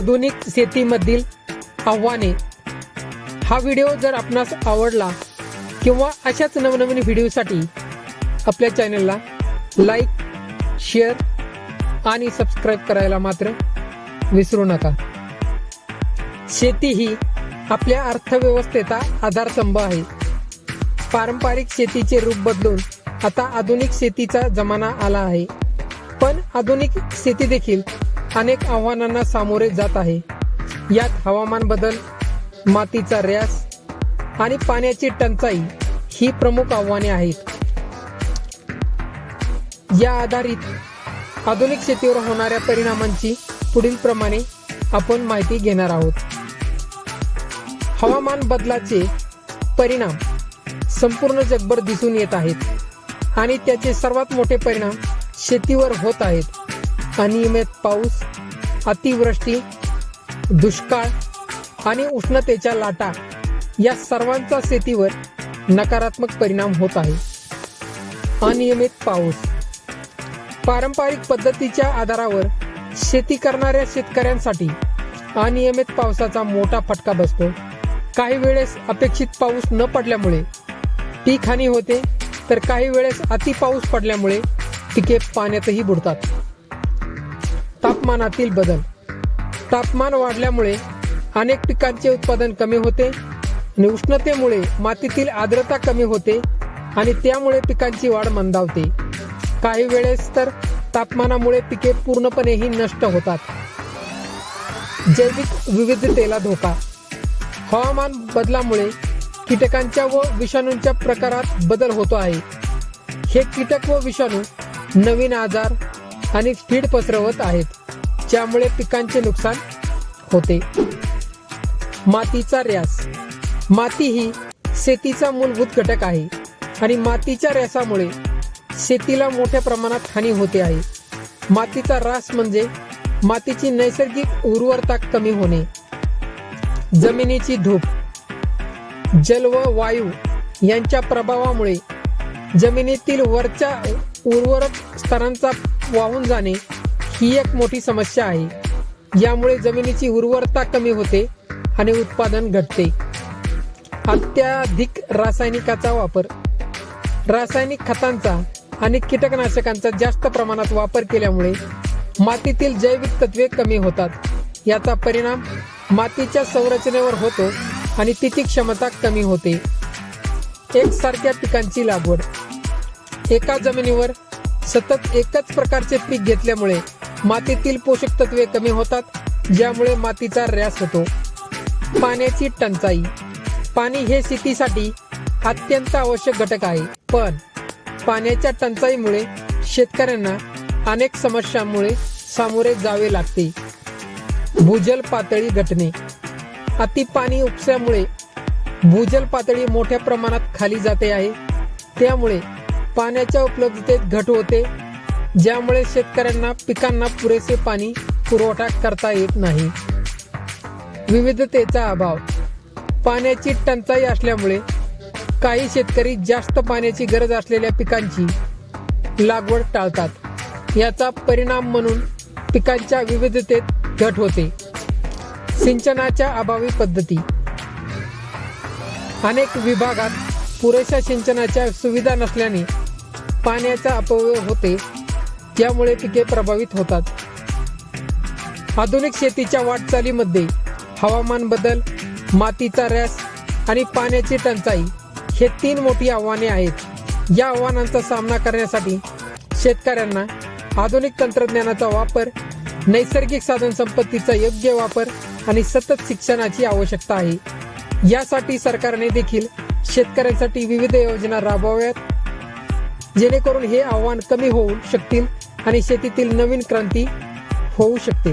आधुनिक शेतीमधील आव्हाने. हा व्हिडिओ जर आपणास आवडला किंवा अशाच नवनवीन व्हिडिओसाठी आपल्या चॅनलला लाईक शेअर आणि सबस्क्राईब करायला मात्र विसरू नका. शेती ही आपल्या अर्थव्यवस्थेचा आधारस्तंभ आहे. पारंपरिक शेतीचे रूप बदलून आता आधुनिक शेतीचा जमाना आला आहे. पण आधुनिक शेती देखील अनेक आव्हानांना सामोरे जात आहे. यात हवामान बदल मातीचा ऱ्यास आणि पाण्याची टंचाई ही प्रमुख आव्हाने आहेत. या आधारित आधुनिक शेतीवर होणाऱ्या परिणामांची पुढील प्रमाणे आपण माहिती घेणार आहोत. हवामान बदलाचे परिणाम संपूर्ण जगभर दिसून येत आहेत आणि त्याचे सर्वात मोठे परिणाम शेतीवर होत आहेत. अनियमित पाऊस अतिवृष्टी दुष्काळ आणि उष्णतेच्या लाटा या सर्वांचा शेतीवर नकारात्मक परिणाम होत आहे. अनियमित पाऊस. पारंपरिक पद्धतीच्या आधारावर शेती करणाऱ्या शेतकऱ्यांसाठी अनियमित पावसाचा मोठा फटका बसतो. काही वेळेस अपेक्षित पाऊस न पडल्यामुळे पीक हानी होते तर काही वेळेस अति पाऊस पडल्यामुळे पिके पाण्यातही बुडतात. तापमानातील बदल. तापमान वाढल्यामुळे अनेक पिकांचे उत्पादन कमी होते आणि उष्णतेमुळे मातीतील आर्द्रता कमी होते आणि त्यामुळे पिकांची वाढ मंदावते. काही वेळेस तर तापमानामुळे पिके पूर्णपणेही नष्ट होतात. जैविक विविधतेला धोका. हवामान बदलामुळे कीटकांच्या व विषाणूंच्या प्रकारात बदल होतो आहे. हे कीटक व विषाणू नवीन आजार आणि कीड पसरवत आहेत. ज्यामुळे पिकांचे नुकसान होते. मातीचा ऱ्यास माती ही शेतीचा मूलभूत घटक आहे आणि मातीच्या ऱ्यासामुळे शेतीला मोठ्या प्रमाणात हानी होते आहे. मातीचा ऱ्हास म्हणजे मातीची नैसर्गिक उर्वरता कमी होणे. जमिनीची धूप. जल व वायू यांच्या प्रभावामुळे जमिनीतील वरच्या उर्वरक स्तरांचा वाहून जाणे ही एक मोठी समस्या आहे. यामुळे जमिनीची उर्वरता कमी होते आणि उत्पादन घटते. अत्याधिक रासायनिकाचा वापर. रासायनिक खतांचा आणि कीटकनाशकांचा जास्त प्रमाणात वापर केल्यामुळे मातीतील जैविक तत्वे कमी होतात. याचा परिणाम मातीच्या संरचनेवर होतो आणि तिची क्षमता कमी होते. एकसारख्या पिकांची लागवड. एका जमिनीवर सतत एकच प्रकारचे पीक घेतल्यामुळे मातीतील पोषक तत्वे कमी होतात ज्यामुळे मातीचा ऱ्यास होतो. पाण्याची टंचाई. पाणी हे शेतीसाठी अत्यंत आवश्यक घटक आहे. पण पाण्याच्या टंचाईमुळे शेतकऱ्यांना अनेक समस्यांमुळे सामोरे जावे लागते. भूजल पातळी घटणे. अति पाणी उपसल्यामुळे भूजल पातळी मोठ्या प्रमाणात खाली जाते आहे. त्यामुळे पाण्याच्या उपलब्धतेत घट होते ज्यामुळे शेतकऱ्यांना पिकांना पुरेसे पाणी पुरवठा करता येत नाही. विविधतेचा अभाव. पाण्याची टंचाई असल्यामुळे काही शेतकरी जास्त पाण्याची गरज असलेल्या पिकांची लागवड टाळतात. याचा परिणाम म्हणून पिकांच्या विविधतेत घट होते. सिंचनाच्या अभावी पद्धती. अनेक विभागात पुरेशा सिंचनाच्या सुविधा नसल्याने पाण्याचा अपव्यय होते त्यामुळे पिके प्रभावित होतात. आधुनिक शेतीच्या वाटचालीमध्ये हवामान बदल मातीचा रॅस आणि पाण्याची टंचाई हे तीन मोठी आव्हाने आहेत. या आव्हानांचा सामना करण्यासाठी शेतकऱ्यांना आधुनिक तंत्रज्ञानाचा वापर नैसर्गिक साधनसंपत्तीचा योग्य वापर आणि सतत शिक्षणाची आवश्यकता आहे. यासाठी सरकारने देखील शेतकऱ्यांसाठी विविध योजना राबवाव्यात. जेणेकरून हे आव्हान कमी होऊ शकतील आणि शेतीतील नवीन क्रांती होऊ शकते